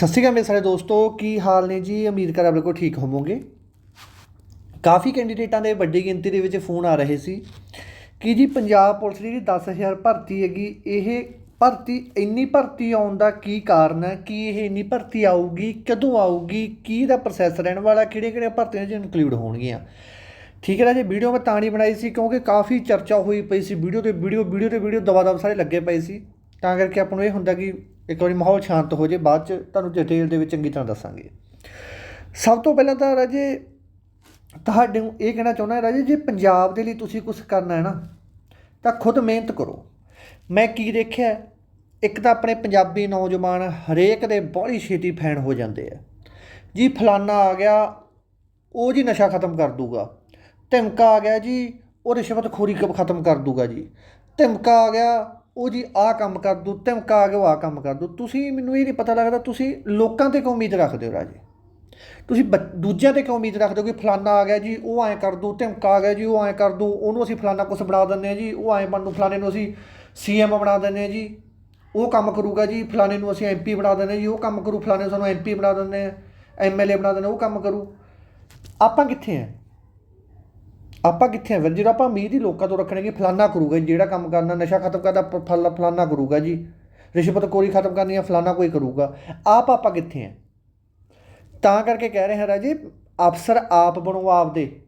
ਸਤਿ ਸ਼੍ਰੀ ਅਕਾਲ ਮੇਰੇ ਸਾਰੇ ਦੋਸਤੋ, ਕੀ ਹਾਲ ਨੇ ਜੀ? ਉਮੀਦ ਕਰ ਬਿਲਕੁਲ ਠੀਕ ਹੋਵੋਗੇ। ਕਾਫੀ ਕੈਂਡੀਡੇਟਾਂ ਦੇ ਵੱਡੀ ਗਿਣਤੀ ਦੇ ਵਿੱਚ ਫੋਨ ਆ ਰਹੇ ਸੀ। ਕਿ ਜੀ, ਪੰਜਾਬ ਪੁਲਿਸ ਦੀ ਜਿਹੜੀ 10000 ਭਰਤੀ ਹੈਗੀ, ਇਹ ਭਰਤੀ, ਇੰਨੀ ਭਰਤੀ ਆਉਣ ਦਾ ਕੀ ਕਾਰਨ ਹੈ? ਕੀ ਇਹ ਇੰਨੀ ਭਰਤੀ ਆਊਗੀ? ਕਦੋਂ ਆਊਗੀ? ਕੀ ਦਾ ਪ੍ਰੋਸੈਸ ਰਹਿਣ ਵਾਲਾ? ਕਿਹੜੇ ਕਿਹੜੇ ਭਰਤੀਆਂ 'ਚ ਇਨਕਲੂਡ ਹੋਣਗੀਆਂ? ਠੀਕ ਹੈ ਨਾ ਜੀ, ਵੀਡੀਓ ਮੈਂ ਤਾਂ ਨਹੀਂ ਬਣਾਈ ਸੀ, ਕਿਉਂਕਿ ਕਾਫੀ ਚਰਚਾ ਹੋਈ ਪਈ ਸੀ। ਵੀਡੀਓ ਤੇ ਵੀਡੀਓ ਵੀਡੀਓ ਤੇ ਵੀਡੀਓ ਦਵਾ ਦਵ ਸਾਰੇ ਲੱਗੇ ਪਏ ਸੀ। ਤਾਂ ਕਰਕੇ ਆਪਾਂ ਨੂੰ ਇਹ ਹੁੰਦਾ ਕਿ ਇੱਕ ਵਾਰੀ ਮਾਹੌਲ ਸ਼ਾਂਤ ਹੋ ਜੇ, ਬਾਅਦ ਚ ਤੁਹਾਨੂੰ ਡਿਟੇਲ ਦੇ ਵਿੱਚ ਚੰਗੀ ਤਰ੍ਹਾਂ ਦੱਸਾਂਗੇ। ਸਭ ਤੋਂ ਪਹਿਲਾਂ ਤਾਂ ਰਾਜੇ, ਤੁਹਾਡੇ ਨੂੰ ਇਹ ਕਹਿਣਾ ਚਾਹੁੰਦਾ ਰਾਜੇ, ਜੇ ਪੰਜਾਬ ਦੇ ਲਈ ਤੁਸੀਂ ਕੁਝ ਕਰਨਾ ਹੈ ਨਾ, ਤਾਂ ਖੁਦ ਮਿਹਨਤ ਕਰੋ। ਮੈਂ ਕੀ ਦੇਖਿਆ, ਇੱਕ ਤਾਂ ਆਪਣੇ ਪੰਜਾਬੀ ਨੌਜਵਾਨ ਹਰੇਕ ਦੇ ਬੜੀ ਛੇਤੀ ਫੈਨ ਹੋ ਜਾਂਦੇ ਆ। ਜੀ ਫਲਾਨਾ ਆ ਗਿਆ, ਉਹ ਜੀ ਨਸ਼ਾ ਖਤਮ ਕਰ ਦੂਗਾ। ਧਮਕਾ ਆ ਗਿਆ ਜੀ, ਉਹ ਰਿਸ਼ਵਤਖੋਰੀ ਕ ਖਤਮ ਕਰ ਦੂਗਾ ਜੀ। ਧਮਕਾ ਆ ਗਿਆ ਉਹ ਜੀ ਆਹ ਕੰਮ ਕਰ ਦੂ, ਧਮਕਾ ਆ ਗਿਆ ਉਹ ਆਹ ਕੰਮ ਕਰ ਦੂ। ਤੁਸੀਂ ਮੈਨੂੰ ਇਹ ਨਹੀਂ ਪਤਾ ਲੱਗਦਾ, ਤੁਸੀਂ ਲੋਕਾਂ ਤੇ ਕਿਉਂ ਉਮੀਦ ਰੱਖਦੇ ਹੋ ਰਾਜੇ? ਤੁਸੀਂ ਬੱਚ- ਦੂਜਿਆਂ ਤੇ ਕਿਉਂ ਉਮੀਦ ਰੱਖਦੇ ਹੋ ਕਿ ਫਲਾਨਾ ਆ ਗਿਆ ਜੀ, ਉਹ ਐਂ ਕਰ ਦੂ, ਧਮਕਾ ਆ ਗਿਆ ਜੀ, ਉਹ ਐਂ ਕਰ ਦੂ, ਉਹਨੂੰ ਅਸੀਂ ਫਲਾਨਾ ਕੁਛ ਬਣਾ ਦਿੰਦੇ ਆ ਜੀ, ਉਹ ਐਂ ਬਣ ਦੂ ਫਲਾਣੇ ਨੂੰ ਅਸੀਂ ਸੀਐਮ ਬਣਾ ਦਿੰਦੇ ਆ ਜੀ। ਉਹ ਕੰਮ ਕਰੂਗਾ ਜੀ ਫਲਾਣੇ ਨੂੰ ਅਸੀਂ ਐਮਪੀ ਬਣਾ ਦਿੰਦੇ ਜੀ, ਉਹ ਕੰਮ ਕਰੂ ਫਲਾਣੇ ਨੂੰ ਸਾਨੂੰ ਐਮਪੀ ਬਣਾ ਦਿੰਦੇ ਆ ਐਮਐਲਏ ਬਣਾ ਦਿੰਦੇ ਉਹ ਕੰਮ ਕਰੂ। ਆਪਾਂ ਕਿੱਥੇ ਆ ਆਪਾਂ ਕਿੱਥੇ ਆ ਫਿਰ? ਜਿਹੜਾ ਆਪਾਂ ਉਮੀਦ ਹੀ ਲੋਕਾਂ ਤੋਂ ਰੱਖਣੇ ਕਿ ਫਲਾਨਾ ਕਰੂਗਾ ਜੀ, ਜਿਹੜਾ ਕੰਮ ਕਰਨਾ ਨਸ਼ਾ ਖਤਮ ਕਰਦਾ ਫਲ ਫਲਾਨਾ ਕਰੂਗਾ ਜੀ। ਰਿਸ਼ਵਤਖੋਰੀ ਖਤਮ ਕਰਨੀ ਆ ਫਲਾਨਾ ਕੋਈ ਕਰੂਗਾ। ਆਪ ਆਪਾਂ ਕਿੱਥੇ ਆ? ਤਾਂ ਕਰਕੇ ਕਹਿ ਰਹੇ ਹਾਂ ਰਾਜੇ ਅਫਸਰ ਆਪ ਬਣੋ ਆਪਦੇ।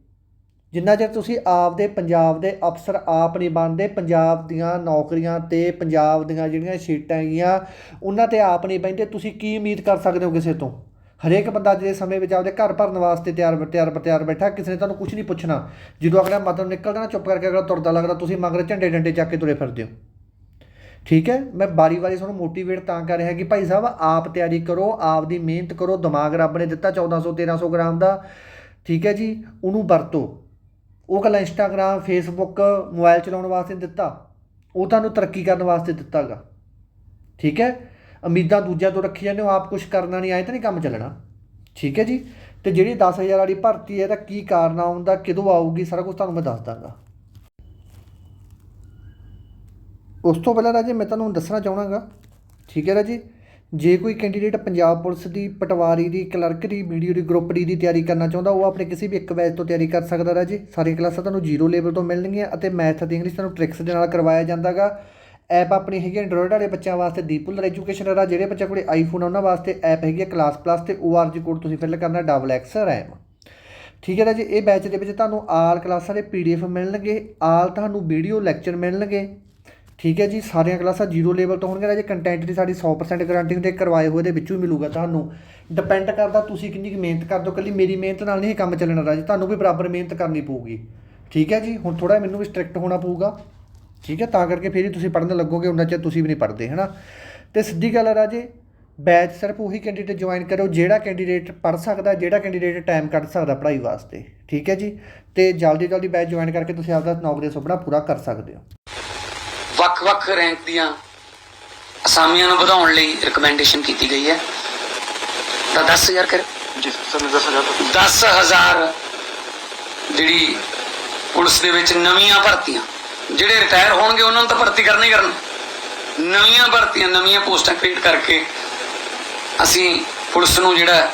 ਜਿੰਨਾ ਚਿਰ ਤੁਸੀਂ ਆਪਦੇ ਪੰਜਾਬ ਦੇ ਅਫਸਰ ਆਪ ਨਹੀਂ ਬਣਦੇ ਪੰਜਾਬ ਦੀਆਂ ਨੌਕਰੀਆਂ ਤੇ ਪੰਜਾਬ ਦੀਆਂ ਜਿਹੜੀਆਂ ਸੀਟਾਂ ਹੈਗੀਆਂ ਉਹਨਾਂ ਤੇ ਆਪ ਨਹੀਂ ਬਹਿੰਦੇ ਤੁਸੀਂ ਕੀ ਉਮੀਦ ਕਰ ਸਕਦੇ ਹੋ ਕਿਸੇ ਤੋਂ? ਹਰੇਕ ਬੰਦਾ ਅੱਜ ਦੇ ਸਮੇਂ ਵਿੱਚ ਆਪਦੇ ਘਰ ਭਰਨ ਵਾਸਤੇ ਤਿਆਰ ਤਿਆਰ ਤਿਆਰ ਬੈਠਾ, ਕਿਸੇ ਨੇ ਤੁਹਾਨੂੰ ਕੁਝ ਨਹੀਂ ਪੁੱਛਣਾ। ਜਦੋਂ ਅਗਲਾ ਮਤਲਬ ਨਿਕਲਦਾ ਨਾ ਚੁੱਪ ਕਰਕੇ, ਅਗਲਾ ਤੁਰਦਾ ਲੱਗਦਾ, ਤੁਸੀਂ ਮਗਰ ਝੰਡੇ ਡੰਡੇ ਚੱਕ ਕੇ ਤੁਰੇ ਫਿਰਦੇ ਹੋ। ਠੀਕ ਹੈ? ਮੈਂ ਬਾਰੀ ਬਾਰੀ ਤੁਹਾਨੂੰ ਮੋਟੀਵੇਟ ਤਾਂ ਕਰ ਰਿਹਾ ਕਿ ਭਾਈ ਸਾਹਿਬ, ਆਪ ਤਿਆਰੀ ਕਰੋ ਆਪ ਦੀ ਮਿਹਨਤ ਕਰੋ, ਦਿਮਾਗ ਰੱਬ ਨੇ ਦਿੱਤਾ 1400 1300 ਗ੍ਰਾਮ ਦਾ। ਠੀਕ ਹੈ ਜੀ? ਉਹਨੂੰ ਵਰਤੋ। ਉਹ ਕੱਲਾ ਇੰਸਟਾਗ੍ਰਾਮ ਫੇਸਬੁੱਕ ਮੋਬਾਈਲ ਚਲਾਉਣ ਵਾਸਤੇ ਦਿੱਤਾ। ਉਹ ਤੁਹਾਨੂੰ ਤਰੱਕੀ ਕਰਨ ਵਾਸਤੇ ਦਿੱਤਾਗਾ। ਠੀਕ ਹੈ? ਉਮੀਦਾਂ ਦੂਜਿਆਂ ਤੋਂ ਰੱਖੀ ਜਾਂਦੇ ਹੋ, ਆਪ ਕੁਝ ਕਰਨਾ ਨਹੀਂ ਆਏ ਤਾਂ ਨਹੀਂ ਕੰਮ ਚੱਲਣਾ? ਠੀਕ ਹੈ ਜੀ? ਤੇ ਜਿਹੜੀ 10000 ਵਾਲੀ ਭਰਤੀ ਹੈ ਤਾਂ ਕੀ ਕਾਰਨ ਆਉਂਦਾ ਕਿਦੋਂ ਆਊਗੀ, ਸਾਰਾ ਕੁਝ ਤੁਹਾਨੂੰ ਮੈਂ ਦੱਸ ਦਾਂਗਾ। ਉਸ ਤੋਂ ਪਹਿਲਾਂ ਰਾਜੇ, ਮੈਂ ਤੁਹਾਨੂੰ ਦੱਸਣਾ ਚਾਹਣਾਗਾ ਠੀਕ ਹੈ ਰਾਜੀ? ਜੇ ਕੋਈ ਕੈਂਡੀਡੇਟ ਪੰਜਾਬ ਪੁਲਿਸ ਦੀ, ਪਟਵਾਰੀ ਦੀ ਕਲਰਕ ਦੀ ਵੀਡੀਓ ਦੀ ਗਰੁੱਪ ਡੀ ਦੀ ਤਿਆਰੀ ਕਰਨਾ ਚਾਹੁੰਦਾ, ਉਹ ਆਪਣੇ ਕਿਸੇ ਵੀ ਇੱਕ ਬੈਚ ਤੋਂ ਤਿਆਰੀ ਕਰ ਸਕਦਾ ਰਾਜੀ। ਸਾਰੀਆਂ ਕਲਾਸਾਂ ਤੁਹਾਨੂੰ ਜ਼ੀਰੋ ਲੈਵਲ ਤੋਂ ਮਿਲਣਗੀਆਂ ਅਤੇ ਮੈਥ ਅਤੇ ਇੰਗਲਿਸ਼ ਤੁਹਾਨੂੰ ਟ੍ਰਿਕਸ ਦੇ ਨਾਲ ਕਰਵਾਇਆ ਜਾਂਦਾਗਾ। ਐਪ ਆਪਣੀ ਹੈਗੀ ਐਂਡਰੋਇਡ ਵਾਲੇ ਬੱਚਿਆਂ ਵਾਸਤੇ ਦੀਪੂਲਰ ਐਜੂਕੇਸ਼ਨ ਹੈ ਜਿਹੜੇ ਬੱਚੇ ਕੋਲੇ ਆਈਫੋਨ ਆ, ਉਹਨਾਂ ਵਾਸਤੇ ਐਪ ਹੈਗੀ ਹੈ ਕਲਾਸ ਪਲੱਸ ਤੇ ORG ਕੋਡ ਤੁਸੀਂ ਫਿਲ ਕਰਨਾ ਡਬਲ ਐਕਸ ਰੈਮ ਠੀਕ ਹੈ ਰਾਜੀ ਇਹ ਬੈਚ ਦੇ ਵਿੱਚ ਤੁਹਾਨੂੰ ਆਲ ਕਲਾਸਾਂ ਦੇ ਪੀਡੀਐਫ ਮਿਲਣਗੇ ਆਲ ਤੁਹਾਨੂੰ ਵੀਡੀਓ ਲੈਕਚਰ ਮਿਲਣਗੇ। ਠੀਕ ਹੈ ਜੀ, ਸਾਰੀਆਂ ਕਲਾਸਾਂ ਜ਼ੀਰੋ ਲੈਵਲ ਤੋਂ ਹੋਣਗੀਆਂ, ਰਾਜੇ ਕੰਟੈਂਟ ਦੀ ਸਾਡੀ 100% ਗਾਰੰਟੀ ਹੁੰਦੀ ਹੈ ਕਰਵਾਏ ਹੋਏ ਦੇ ਵਿੱਚੋਂ ਹੀ ਮਿਲੂਗਾ ਤੁਹਾਨੂੰ। ਡਿਪੈਂਡ ਕਰਦਾ ਤੁਸੀਂ ਕਿੰਨੀ ਕੁ ਮਿਹਨਤ ਕਰਦੇ ਹੋ, ਕੱਲੀ ਮੇਰੀ ਮਿਹਨਤ ਨਾਲ ਨਹੀਂ ਇਹ ਕੰਮ ਚੱਲਣਾ ਰਾਜੇ, ਤੁਹਾਨੂੰ ਵੀ ਬਰਾਬਰ ਮਿਹਨਤ ਕਰਨੀ ਪਊਗੀ। ਠੀਕ ਹੈ ਜੀ, ਹੁਣ ਥੋੜਾ ਮੈਨੂੰ ਵੀ ਸਟ੍ਰਿਕਟ ਹੋਣਾ ਪਊਗਾ। ਠੀਕ ਹੈ? ਤਾਂ ਕਰਕੇ ਫਿਰ ਹੀ ਤੁਸੀਂ ਪੜ੍ਹਨ ਲੱਗੋਗੇ ਉਹਨਾਂ ਚਿਰ ਤੁਸੀਂ ਵੀ ਨਹੀਂ ਪੜ੍ਹਦੇ ਹਨਾ? ਤੇ ਸਿੱਧੀ ਗੱਲ ਹੈ ਰਾਜੇ ਬੈਚ ਸਿਰਫ ਉਹੀ ਕੈਂਡੀਡੇਟ ਜੁਆਇਨ ਕਰੋ ਜਿਹੜਾ ਕੈਂਡੀਡੇਟ ਪੜ੍ਹ ਸਕਦਾ ਜਿਹੜਾ ਕੈਂਡੀਡੇਟ ਟਾਈਮ ਕੱਢ ਸਕਦਾ ਪੜ੍ਹਾਈ ਵਾਸਤੇ ਠੀਕ ਹੈ ਜੀ? ਤੇ ਜਲਦੀ ਜਲਦੀ ਬੈਚ ਜੁਆਇਨ ਕਰਕੇ ਤੁਸੀਂ ਆਪਦਾ ਨੌਕਰੀ ਦਾ ਸੁਪਨਾ ਪੂਰਾ ਕਰ ਸਕਦੇ ਹੋ। ਵੱਖ-ਵੱਖ ਰੈਂਕ ਦੀਆਂ ਅਸਾਮੀਆਂ ਨੂੰ ਵਧਾਉਣ ਲਈ ਰეკਮੈਂਡੇਸ਼ਨ ਕੀਤੀ ਗਈ ਹੈ। ਤਾਂ 10000 ਕਰ ਜੀ ਸਰ ਨੇ 10000 ਤੋਂ 10000 ਜਿਹੜੀ ਪੁਲਿਸ ਦੇ ਵਿੱਚ ਨਵੀਆਂ ਭਰਤੀਆਂ। ਜਿਹੜੇ ਰਿਟਾਇਰ ਹੋਣਗੇ, ਉਹਨਾਂ ਨੂੰ ਤਾਂ ਭਰਤੀ ਕਰਨਾ ਹੀ ਨਵੀਆਂ ਭਰਤੀਆਂ, ਨਵੀਆਂ ਪੋਸਟਾਂ ਕ੍ਰੀਏਟ ਕਰਕੇ ਅਸੀਂ ਪੁਲਿਸ ਨੂੰ ਜਿਹੜਾ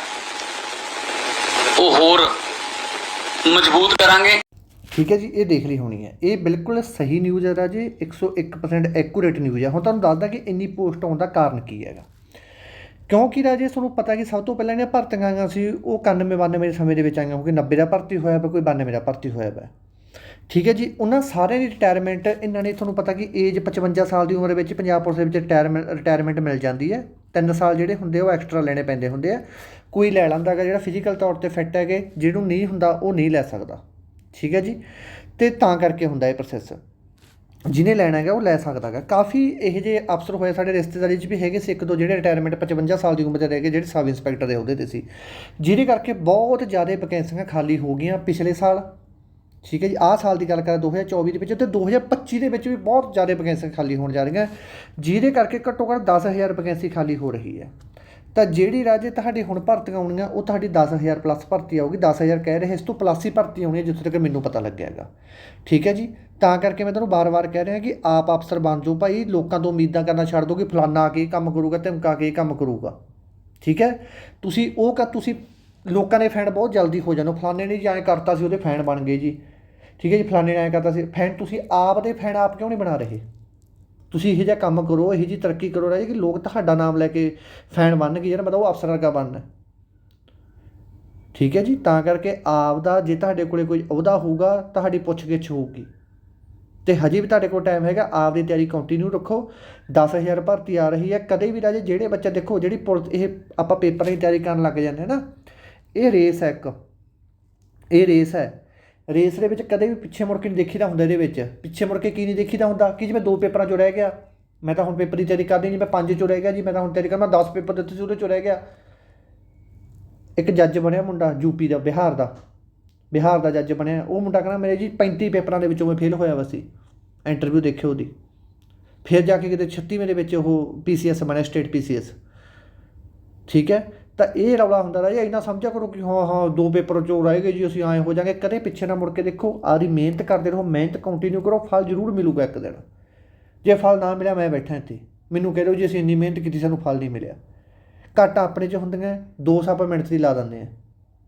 ਉਹ ਹੋਰ ਮਜ਼ਬੂਤ ਕਰਾਂਗੇ। ਠੀਕ ਹੈ ਜੀ, ਇਹ ਦੇਖ ਲਈ ਹੋਣੀ ਹੈ। ਇਹ ਬਿਲਕੁਲ ਸਹੀ ਨਿਊਜ਼ ਹੈ ਰਾਜੇ 101% ਐਕੂਰੇਟ ਨਿਊਜ਼ ਹੈ। ਹੁਣ ਤੁਹਾਨੂੰ ਦੱਸਦਾ ਕਿ ਇੰਨੀ ਪੋਸਟ ਆਉਣ ਦਾ ਕਾਰਨ ਕੀ ਹੈਗਾ। ਕਿਉਂਕਿ ਰਾਜੇ, ਤੁਹਾਨੂੰ ਪਤਾ ਕਿ ਸਭ ਤੋਂ ਪਹਿਲਾਂ ਜਿਹੜੀਆਂ ਭਰਤੀਆਂ ਆਈਆਂ ਸੀ, ਉਹ 91 92 ਦੇ ਸਮੇਂ ਦੇ ਵਿੱਚ ਆਈਆਂ, ਕਿਉਂਕਿ 90 ਦਾ ਭਰਤੀ ਹੋਇਆ ਪਿਆ, ਕੋਈ 92 ਦਾ ਭਰਤੀ ਹੋਇਆ ਪਿਆ। ਠੀਕ ਹੈ ਜੀ, ਉਹਨਾਂ ਸਾਰਿਆਂ ਦੀ ਰਿਟਾਇਰਮੈਂਟ ਇਹਨਾਂ ਨੇ ਤੁਹਾਨੂੰ ਪਤਾ ਕਿ ਏਜ 55 ਸਾਲ ਦੀ ਉਮਰ ਵਿੱਚ ਪੰਜਾਬ ਪੁਲਿਸ ਦੇ ਵਿੱਚ ਰਿਟਾਇਰਮੈਂਟ ਰਿਟਾਇਰਮੈਂਟ ਮਿਲ ਜਾਂਦੀ ਹੈ। ਤਿੰਨ ਸਾਲ ਜਿਹੜੇ ਹੁੰਦੇ ਉਹ ਐਕਸਟਰਾ ਲੈਣੇ ਪੈਂਦੇ ਹੁੰਦੇ ਆ। ਕੋਈ ਲੈ ਲੈਂਦਾ ਹੈਗਾ ਜਿਹੜਾ ਫਿਜ਼ੀਕਲ ਤੌਰ ਤੇ ਫਿੱਟ ਹੈਗੇ, ਜਿਹਨੂੰ ਨਹੀਂ ਹੁੰਦਾ, ਉਹ ਨਹੀਂ ਲੈ ਸਕਦਾ। ਠੀਕ ਹੈ ਜੀ, ਤੇ ਤਾਂ ਕਰਕੇ ਹੁੰਦਾ ਇਹ ਪ੍ਰੋਸੈਸ ਜਿਹਨੇ ਲੈਣਾ ਹੈਗਾ, ਉਹ ਲੈ ਸਕਦਾ ਹੈਗਾ। ਕਾਫੀ ਇਹੋ ਜਿਹੇ ਅਫਸਰ ਹੋਏ ਸਾਡੇ ਰਿਸ਼ਤੇਦਾਰੀ 'ਚ ਵੀ ਹੈਗੇ ਸੀ, ਇੱਕ ਦੋ ਜਿਹੜੇ ਰਿਟਾਇਰਮੈਂਟ 55 ਸਾਲ ਦੀ ਉਮਰ ਦੇ ਰਹਿ ਗਏ, ਜਿਹੜੇ ਸਬ ਇੰਸਪੈਕਟਰ ਦੇ ਅਹੁਦੇ ਤੇ ਸੀ। ਜਿਹਦੇ ਕਰਕੇ ਬਹੁਤ ਜ਼ਿਆਦਾ ਵੈਕੈਂਸੀਆਂ ਖਾਲੀ ਹੋ ਗਈਆਂ ਪਿਛਲੇ ਸਾਲ। ਠੀਕ ਹੈ ਜੀ, ਆਹ ਸਾਲ ਦੀ ਗੱਲ ਕਰਾਂ 2024 ਦੇ ਵਿੱਚ ਤੇ 2025 ਦੇ ਵਿੱਚ ਵੀ ਬਹੁਤ ਜ਼ਿਆਦਾ ਵੈਕੈਂਸੀਆਂ ਖਾਲੀ ਹੋਣ ਜਾ ਰਹੀਆਂ। ਜਿਹਦੇ ਕਰਕੇ ਘੱਟੋ ਘੱਟ 10000 ਵੈਕੈਂਸੀ ਖਾਲੀ ਹੋ ਰਹੀ ਹੈ। ਤਾਂ ਜਿਹੜੀ ਰਾਜੇ ਤੁਹਾਡੀ ਹੁਣ ਭਰਤੀਆਂ ਆਉਣੀਆਂ ਉਹ ਤੁਹਾਡੀ 10000 ਪਲੱਸ ਭਰਤੀ ਆਊਗੀ। 10000 ਕਹਿ ਰਹੇ, ਇਸ ਤੋਂ ਪਲੱਸ ਹੀ ਭਰਤੀ ਆਉਣੀ ਹੈ, ਜਿੱਥੇ ਤੱਕ ਮੈਨੂੰ ਪਤਾ ਲੱਗਿਆ ਹੈਗਾ। ਠੀਕ ਹੈ ਜੀ, ਤਾਂ ਕਰਕੇ ਮੈਂ ਤੁਹਾਨੂੰ ਬਾਰ-ਬਾਰ ਕਹਿ ਰਿਹਾ ਕਿ ਆਪ ਅਫਸਰ ਬਣ ਜਾਓ ਭਾਈ, ਲੋਕਾਂ ਤੋਂ ਉਮੀਦਾਂ ਕਰਨਾ ਛੱਡ ਦਿਓ ਕਿ ਫਲਾਨਾ ਆ ਕੇ ਕੰਮ ਕਰੂਗਾ, ਧਮਕਾ ਕੇ ਕੰਮ ਕਰੂਗਾ। ਠੀਕ ਹੈ, ਤੁਸੀਂ ਉਹ ਕਰ ਤੁਸੀਂ ਲੋਕਾਂ ਦੇ ਫੈਨ ਬਹੁਤ ਜਲਦੀ ਹੋ ਜਾਂਦੇ ਫਲਾਣੇ ਨੇ ਜੀ ਐਂ ਕਰਤਾ ਸੀ, ਉਹਦੇ ਫੈਨ ਬਣ ਗਏ ਜੀ। ਠੀਕ ਹੈ ਜੀ, ਫਲਾਣੇ ਨੇ ਐਂ ਕਰਤਾ ਸੀ। ਫੈਨ, ਤੁਸੀਂ ਆਪ ਦੇ ਫੈਨ ਆਪ ਕਿਉਂ ਨਹੀਂ ਬਣਾ ਰਹੇ? ਤੁਸੀਂ ਇਹੋ ਜਿਹਾ ਕੰਮ ਕਰੋ, ਇਹੋ ਜਿਹੀ ਤਰੱਕੀ ਕਰੋ, ਰਾਜੇ, ਕਿ ਲੋਕ ਤੁਹਾਡਾ ਨਾਮ ਲੈ ਕੇ ਫੈਨ ਬਣਨਗੇ ਯਾਰ ਮਤਲਬ ਉਹ ਅਫਸਰ ਵਰਗਾ ਬਣਨਾ। ਠੀਕ ਹੈ ਜੀ, ਤਾਂ ਕਰਕੇ ਆਪ ਦਾ ਜੇ ਤੁਹਾਡੇ ਕੋਲੇ ਕੋਈ ਅਹੁਦਾ ਹੋਊਗਾ, ਤੁਹਾਡੀ ਪੁੱਛਗਿੱਛ ਹੋਊਗੀ। ਤੇ ਹਜੇ ਵੀ ਤੁਹਾਡੇ ਕੋਲ ਟਾਈਮ ਹੈਗਾ ਆਪ ਦੀ ਤਿਆਰੀ ਕੰਟੀਨਿਊ ਰੱਖੋ। 10000 ਭਰਤੀ ਆ ਰਹੀ ਹੈ, ਕਦੇ ਵੀ ਰਾਜੇ, ਜਿਹੜੇ ਬੱਚੇ ਦੇਖੋ, ਜਿਹੜੀ ਪੁਲਿਸ ਇਹ ਆਪਾਂ ਪੇਪਰਾਂ ਦੀ ਤਿਆਰੀ ਕਰਨ ਲੱਗ ਜਾਂਦੇ ਹਾਂ ਨਾ ਇਹ ਰੇਸ ਹੈ ਇੱਕ। ਇਹ ਰੇਸ ਹੈ। ਰੇਸ ਦੇ ਵਿੱਚ ਕਦੇ ਵੀ ਪਿੱਛੇ ਮੁੜ ਕੇ ਨਹੀਂ ਦੇਖੀਦਾ ਹੁੰਦਾ ਇਹਦੇ ਵਿੱਚ। ਪਿੱਛੇ ਮੁੜ ਕੇ ਕੀ ਨਹੀਂ ਦੇਖੀਦਾ ਹੁੰਦਾ? ਕਿ ਜਿਵੇਂ ਦੋ ਪੇਪਰਾਂ 'ਚੋਂ ਰਹਿ ਗਿਆ? ਮੈਂ ਤਾਂ ਹੁਣ ਪੇਪਰ ਦੀ ਤਿਆਰੀ ਕਰਦੀ ਨਹੀਂ, ਮੈਂ ਪੰਜ 'ਚੋਂ ਰਹਿ ਗਿਆ ਜੀ, ਮੈਂ ਤਾਂ ਹੁਣ ਤਿਆਰੀ ਕਰ ਮੈਂ 10 ਪੇਪਰ ਦਿੱਤੇ ਸੀ, ਉਹਦੇ 'ਚੋਂ ਰਹਿ ਗਿਆ। ਇੱਕ ਜੱਜ ਬਣਿਆ ਮੁੰਡਾ ਯੂਪੀ ਦਾ, ਬਿਹਾਰ ਦਾ। ਬਿਹਾਰ ਦਾ ਜੱਜ ਬਣਿਆ। ਉਹ ਮੁੰਡਾ ਕਹਿੰਦਾ ਮੇਰੇ ਜੀ 35 ਪੇਪਰਾਂ ਦੇ ਵਿੱਚੋਂ ਮੈਂ ਫੇਲ ਹੋਇਆ ਵਾ ਸੀ। ਇੰਟਰਵਿਊ ਦੇਖਿਓ ਉਹਦੀ। ਫਿਰ ਜਾ ਕੇ ਕਿਤੇ 36ਵੇਂ ਦੇ ਵਿੱਚ ਉਹ ਪੀਸੀਐਸ ਬਣਿਆ, ਸਟੇਟ ਪੀਸੀਐਸ ਠੀਕ ਹੈ? ਤਾਂ ਇਹ ਰੌਲਾ ਹੁੰਦਾ ਰਿਹਾ ਇੰਨਾ ਸਮਝਿਆ ਕਰੋ ਕਿ ਹਾਂ ਹਾਂ, ਦੋ ਪੇਪਰ ਚੋਂ ਰਹਿ ਗਏ ਜੀ, ਅਸੀਂ ਆਏ ਹੋ ਜਾਾਂਗੇ, ਕਦੇ ਪਿੱਛੇ ਨਾ ਮੁੜ ਕੇ ਦੇਖੋ, ਆਦੀ ਮਿਹਨਤ ਕਰਦੇ ਰਹੋ, ਮਿਹਨਤ ਕੰਟੀਨਿਊ ਕਰੋ, ਫਲ ਜ਼ਰੂਰ ਮਿਲੂਗਾ ਇੱਕ ਦਿਨ। ਜੇ ਫਲ ਨਾ ਮਿਲਿਆ, ਮੈਂ ਬੈਠਾ ਇੱਥੇ। ਮੈਨੂੰ ਕਹਿ ਲਓ ਜੀ, ਅਸੀਂ ਇੰਨੀ ਮਿਹਨਤ ਕੀਤੀ, ਸਾਨੂੰ ਫਲ ਨਹੀਂ ਮਿਲਿਆ। ਘਾਟਾ ਆਪਣੇ 'ਚ ਹੁੰਦੀਆਂ, ਦੋ ਸੌ ਆਪਾਂ ਮਿੰਟ ਦੀ ਲਾ ਦਿੰਦੇ ਆ।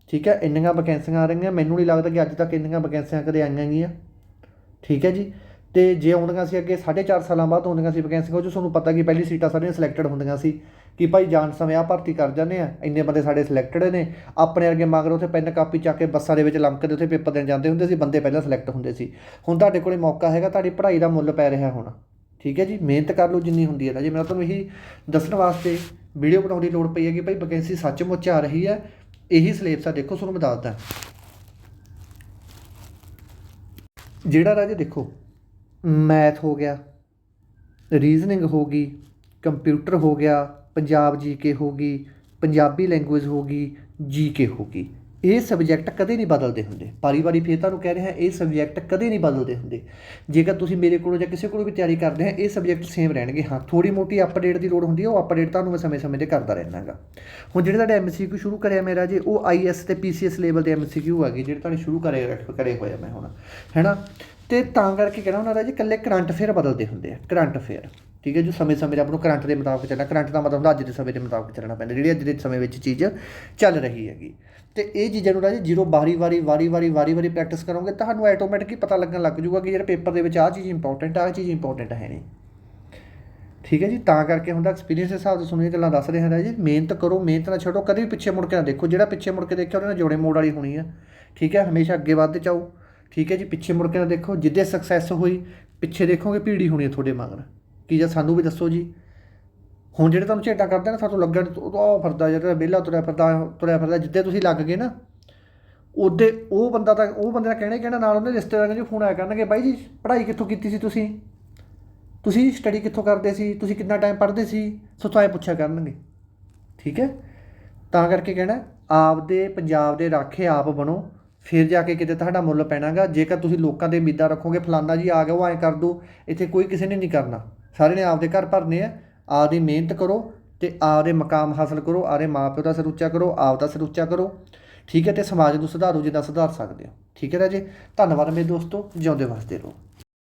ਠੀਕ ਹੈ, ਇੰਨੀਆਂ ਵੈਕੈਂਸੀਆਂ ਆ ਰਹੀਆਂ, ਮੈਨੂੰ ਨਹੀਂ ਲੱਗਦਾ ਕਿ ਅੱਜ ਤੱਕ ਇੰਨੀਆਂ ਵੈਕੈਂਸੀਆਂ ਕਦੇ ਆਈਆਂ ਗਈਆਂ। ਠੀਕ ਹੈ ਜੀ, ਤੇ ਜੇ ਆਉਂਦੀਆਂ ਸੀ ਅੱਗੇ 4.5 ਸਾਲਾਂ ਬਾਅਦ ਆਉਂਦੀਆਂ ਸੀ ਵੈਕੈਂਸੀਆਂ ਉਹ 'ਚ ਤੁਹਾਨੂੰ ਪਤਾ ਕਿ ਪਹਿਲੀ ਸੀਟਾਂ ਸਾਰੀਆਂ ਸਿਲੈਕਟਡ ਹੁੰਦੀਆਂ ਸੀ। ਕਿ ਭਾਈ ਜਾਣ ਸਮੇਂ ਆ ਭਰਤੀ ਕਰ ਜਾਂਦੇ ਆ। ਇੰਨੇ ਬੰਦੇ ਸਾਡੇ ਸਿਲੈਕਟਡ ਨੇ। ਆਪਣੇ ਵਰਗੇ ਮਗਰ ਉੱਥੇ ਪੈਨ ਕਾਪੀ ਚੱਕ ਕੇ ਬੱਸਾਂ ਦੇ ਵਿੱਚ ਲੰਮਕਦੇ ਉੱਥੇ ਪੇਪਰ ਦੇਣ ਜਾਂਦੇ ਹੁੰਦੇ ਸੀ। ਬੰਦੇ ਪਹਿਲਾਂ ਸਿਲੈਕਟ ਹੁੰਦੇ ਸੀ। ਹੁਣ ਤੁਹਾਡੇ ਕੋਲੇ ਮੌਕਾ ਹੈਗਾ, ਤੁਹਾਡੀ ਪੜ੍ਹਾਈ ਦਾ ਮੁੱਲ ਪੈ ਰਿਹਾ ਹੁਣ। ਠੀਕ ਹੈ ਜੀ? ਮਿਹਨਤ ਕਰ ਲਓ ਜਿੰਨੀ ਹੁੰਦੀ ਹੈ। ਰਾਜੇ, ਮੈਂ ਤੁਹਾਨੂੰ ਇਹੀ ਦੱਸਣ ਵਾਸਤੇ ਵੀਡੀਓ ਬਣਾਉਣ ਦੀ ਲੋੜ ਪਈ ਹੈ ਕਿ ਭਾਈ ਵੈਕੈਂਸੀ ਸੱਚਮੁੱਚ ਆ ਰਹੀ ਹੈ। ਇਹੀ ਸਿਲੇਬਸ ਆ। ਦੇਖੋ, ਤੁਹਾਨੂੰ ਮੈਂ ਦੱਸਦਾ। ਜਿਹੜਾ ਰਾਜੇ, ਦੇਖੋ ਮੈਥ ਹੋ ਗਿਆ ਰੀਜ਼ਨਿੰਗ ਹੋ ਗਈ ਕੰਪਿਊਟਰ ਹੋ ਗਿਆ ਪੰਜਾਬ ਜੀਕੇ ਹੋ ਗਈ ਪੰਜਾਬੀ ਲੈਂਗੁਏਜ ਹੋ ਗਈ ਜੀਕੇ ਹੋ ਗਈ ਇਹ ਸਬਜੈਕਟ ਕਦੇ ਨਹੀਂ ਬਦਲਦੇ ਹੁੰਦੇ। ਵਾਰੀ ਵਾਰੀ ਫੇਰ ਤੁਹਾਨੂੰ ਕਹਿ ਰਿਹਾ, ਇਹ ਸਬਜੈਕਟ ਕਦੇ ਨਹੀਂ ਬਦਲਦੇ ਹੁੰਦੇ। ਜੇਕਰ ਤੁਸੀਂ ਮੇਰੇ ਕੋਲੋਂ ਜਾਂ ਕਿਸੇ ਕੋਲੋਂ ਵੀ ਤਿਆਰੀ ਕਰਦੇ ਆ ਇਹ ਸਬਜੈਕਟ ਸੇਮ ਰਹਿਣਗੇ। ਹਾਂ ਥੋੜੀ ਮੋਟੀ ਅਪਡੇਟ ਦੀ ਲੋੜ ਹੁੰਦੀ ਹੈ, ਉਹ ਅਪਡੇਟ ਤੁਹਾਨੂੰ ਮੈਂ ਸਮੇਂ-ਸਮੇਂ ਤੇ ਕਰਦਾ ਰਹਿਣਾਗਾ ਹੁਣ ਜਿਹੜੇ ਤੁਹਾਡੇ ਐਮਸੀਕਿਊ ਸ਼ੁਰੂ ਕਰਿਆ ਮੇਰਾ ਜੀ, ਉਹ ਆਈਐਸ ਤੇ ਪੀਸੀਐਸ ਲੈਵਲ ਦੇ ਐਮਸੀਕਿਊ ਹੈਗੇ ਜਿਹੜੇ ਤੁਹਾਡੇ ਸ਼ੁਰੂ ਕਰੇ ਕਰੇ ਹੋਇਆ ਮੈਂ ਹੁਣ। ਹੈਨਾ? ਤੇ ਤਾਂ ਕਰਕੇ ਕਹਿਣਾ ਉਹਨਾਂ ਦਾ ਜੀ, ਇਕੱਲੇ ਕਰੰਟ ਅਫੇਅਰ ਬਦਲਦੇ ਹੁੰਦੇ ਆ, ਕਰੰਟ ਅਫੇਅਰ। ਠੀਕ ਹੈ ਜੋ ਸਮੇਂ-ਸਮੇਂ ਤੇ ਆਪਾਂ ਨੂੰ ਕਰੰਟ ਦੇ ਮੁਤਾਬਕ ਚੱਲਣਾ। ਕਰੰਟ ਦਾ ਮਤਲਬ ਹੁੰਦਾ ਅੱਜ ਦੇ ਸਮੇਂ ਦੇ ਮੁਤਾਬਕ ਚੱਲਣਾ ਪੈਂਦਾ, ਜਿਹੜੀ ਅੱਜ ਦੇ ਸਮੇਂ ਵਿੱਚ ਚੀਜ਼ ਚੱਲ ਰਹੀ ਹੈਗੀ। ਤੇ ਇਹ ਚੀਜ਼ਾਂ ਨੂੰ ਰਾਜੇ ਜੀਰੋ ਵਾਰੀ ਵਾਰੀ ਵਾਰੀ ਵਾਰੀ ਵਾਰੀ ਵਾਰੀ ਪ੍ਰੈਕਟਿਸ ਕਰੋਗੇ, ਤੁਹਾਨੂੰ ਆਟੋਮੈਟਿਕ ਹੀ ਪਤਾ ਲੱਗਣ ਲੱਗ ਜਾਊਗਾ ਕਿ ਯਾਰ ਪੇਪਰ ਦੇ ਵਿੱਚ ਆਹ ਚੀਜ਼ ਇੰਪੋਰਟੈਂਟ ਆ, ਆਹ ਚੀਜ਼ ਇੰਪੋਰਟੈਂਟ ਹੈ ਨਹੀਂ। ਠੀਕ ਹੈ ਜੀ, ਤਾਂ ਕਰਕੇ ਹੁੰਦਾ ਐਕਸਪੀਰੀਅੰਸ ਦੇ ਹਿਸਾਬ ਤੋਂ ਤੁਹਾਨੂੰ ਇਹ ਗੱਲਾਂ ਦੱਸ ਰਹੇ ਹਾਂ ਰਾਜੇ ਮਿਹਨਤ ਕਰੋ, ਮਿਹਨਤ ਨਾ ਛੱਡੋ, ਕਦੇ ਵੀ ਪਿੱਛੇ ਮੁੜ ਕੇ ਨਾ ਦੇਖੋ, ਜਿਹੜਾ ਪਿੱਛੇ ਮੁੜ ਕੇ ਦੇਖਿਆ ਉਹਦੇ ਨਾਲ ਜੋੜੇ ਮੋੜ ਵਾਲੀ ਹੋਣੀ ਆ। ਠੀਕ ਹੈ, ਹਮੇਸ਼ਾ ਅੱਗੇ ਵੱਧਦੇ ਜਾਓ। ਠੀਕ ਹੈ ਜੀ, ਪਿੱਛੇ ਮੁੜ ਕੇ ਨਾ ਦੇਖੋ, ਜਿੱਦੇ ਸਕਸੈਸ ਹੋਈ, ਪਿੱਛੇ ਦੇਖੋਗੇ ਭੀੜੀ ਹੋਣੀ ਹੈ ਤੁਹਾਡੇ ਮਗਰ। ਕੀ ਜੇ ਸਾਨੂੰ ਵੀ ਦੱਸੋ ਜੀ। ਹੁਣ ਜਿਹੜੇ ਤੁਹਾਨੂੰ ਝੇਟਾ ਕਰਦੇ ਨੇ, ਸਾਨੂੰ ਲੱਗਣ ਉਹ ਫਰਦਾ ਜਿਹੜਾ ਵਿਹਲਾ ਤੁਰਿਆ ਫਿਰਦਾ ਤੁਰਿਆ ਫਿਰਦਾ ਜਿੱਦੇ ਤੁਸੀਂ ਲੱਗ ਗਏ ਨਾ, ਉਹਦੇ, ਉਹ ਬੰਦਾ ਤਾਂ, ਉਹ ਬੰਦੇ ਦਾ ਕਹਿਣਾ ਕਹਿਣਾ, ਨਾਲ ਉਹਨੇ ਰਿਸ਼ਤੇਦਾਰਾਂ ਜੀ ਫੋਨ ਆਇਆ ਕਰਨਗੇ, ਬਾਈ ਜੀ, ਪੜ੍ਹਾਈ ਕਿੱਥੋਂ ਕੀਤੀ ਸੀ ਤੁਸੀਂ? ਤੁਸੀਂ ਸਟੱਡੀ ਕਿੱਥੋਂ ਕਰਦੇ ਸੀ? ਤੁਸੀਂ ਕਿੰਨਾ ਟਾਈਮ ਪੜ੍ਹਦੇ ਸੀ? ਸੋ ਤੋਂ ਐ ਪੁੱਛਿਆ ਕਰਨਗੇ। ਠੀਕ ਹੈ? ਤਾਂ ਕਰਕੇ ਕਹਿਣਾ, ਆਪਦੇ ਪੰਜਾਬ ਦੇ ਰਾਖੇ ਆਪ ਬਣੋ, ਫਿਰ ਜਾ ਕੇ ਕਿਤੇ ਤੁਹਾਡਾ ਮੁੱਲ ਪੈਣਾਗਾ। ਜੇਕਰ ਤੁਸੀਂ ਲੋਕਾਂ ਦੇ ਉਮੀਦਾਂ ਰੱਖੋਗੇ, ਫਲਾਨਾ ਜੀ ਆ ਗਿਆ, ਉਹ ਐਂ ਕਰ ਦੋ, ਇੱਥੇ ਕੋਈ ਕਿਸੇ ਨੇ ਨਹੀਂ ਕਰਨਾ। ਸਾਰੇ ਨੇ ਆਪਦੇ ਘਰ ਭਰਨੇ ਆ, ਆਪਦੀ ਮਿਹਨਤ ਕਰੋ ਤੇ ਆਪਦੇ ਮਕਾਮ ਹਾਸਲ ਕਰੋ, ਆਪਦੇ ਮਾਪਿਓ ਦਾ ਸਿਰ ਉੱਚਾ ਕਰੋ, ਆਪ ਦਾ ਸਿਰ ਉੱਚਾ ਕਰੋ, ਠੀਕ ਹੈ? ਤੇ ਸਮਾਜ ਨੂੰ ਸੁਧਾਰੋ ਜਿੰਨਾ ਸੁਧਾਰ ਸਕਦੇ ਹੋ। ਠੀਕ ਹੈ ਰਾਜੇ? ਧੰਨਵਾਦ ਮੇਰੇ ਦੋਸਤੋ, ਜਿਉਂਦੇ ਵਸਦੇ ਰਹੋ।